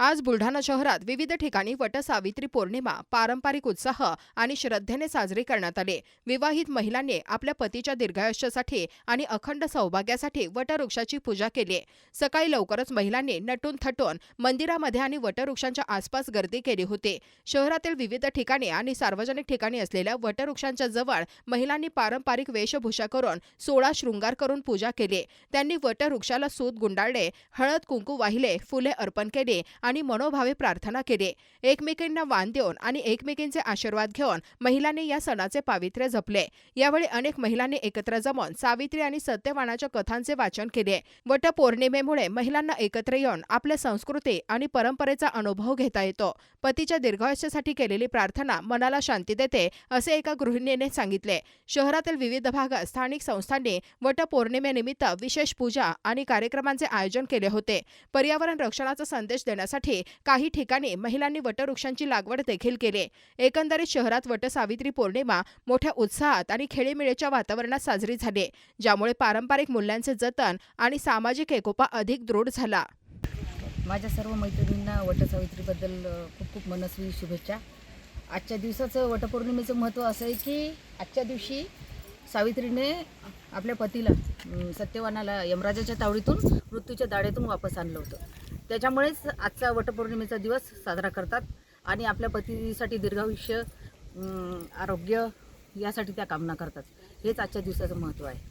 आज बुलढाणा शहरात विविध ठिकाणी वटसावित्री पौर्णिमा पारंपरिक उत्साह आणि श्रद्धेने साजरी करण्यात आले. विवाहित महिलांनी आपल्या पतीच्या दीर्घायुष्यासाठी आणि अखंड सौभाग्यासाठी वटवृक्षाची पूजा केली. सकाळी लवकरच महिलांनी नटून थटून मंदिरामध्ये आणि वटवृक्षांच्या आसपास गर्दी केली होती. शहरातील विविध ठिकाणी आणि सार्वजनिक ठिकाणी असलेल्या वटवृक्षांच्या जवळ महिलांनी पारंपरिक वेशभूषा करून सोळा शृंगार करून पूजा केली. त्यांनी वटवृक्षाला सूत गुंडाळले हळद कुंकू वाहिले फुले अर्पण केली आणि मनोभावे प्रार्थना केली. एकमेकींना वाण देऊन आणि एकमेकींचे आशीर्वाद घेऊन महिलांनी या सणाचे पावित्र्य जपले. यावेळी अनेक महिलांनी एकत्र जमून सावित्री आणि सत्यवानाच्या कथांचे वाचन केले. वटपौर्णिमेमुळे महिलांना एकत्र येऊन आपल्या संस्कृती आणि परंपरेचा अनुभव घेता येतो. पतीच्या दीर्घायुष्यासाठी केलेली प्रार्थना मनाला शांती देते असे एका गृहिणीने सांगितले. शहरातील विविध भागात स्थानिक संस्थांनी वटपौर्णिमेनिमित्त विशेष पूजा आणि कार्यक्रमांचे आयोजन केले होते. पर्यावरण रक्षणाचा संदेश देण्यासाठी काही ठिकाणी महिलांनी वटवृक्षांची लागवड देखील केली. एकंदरीत शहरात वटसावित्री पौर्णिमा मोठ्या उत्साहात आणि खेळीमेळीच्या वातावरणात साजरी झाली ज्यामुळे पारंपरिक मूल्यांचे जतन आणि सामाजिक एकोपा अधिक दृढ झाला. माझ्या सर्व मैत्रिणींना वटसावित्रीबद्दल खूप खूप मनस्वी शुभेच्छा. आजच्या दिवसाचं वटपौर्णिमेचं महत्त्व असं आहे की आजच्या दिवशी सावित्रीने आपल्या पतीला सत्यवानाला यमराजाच्या तावडीतून मृत्यूच्या दाढेतून वापस आणलं होतं. त्याच्यामुळेच आजचा वटपौर्णिमेचा दिवस साजरा करतात आणि आपल्या पतीसाठी दीर्घायुष्य आरोग्य यासाठी त्या कामना करतात. हेच आजच्या दिवसाचं महत्त्व आहे.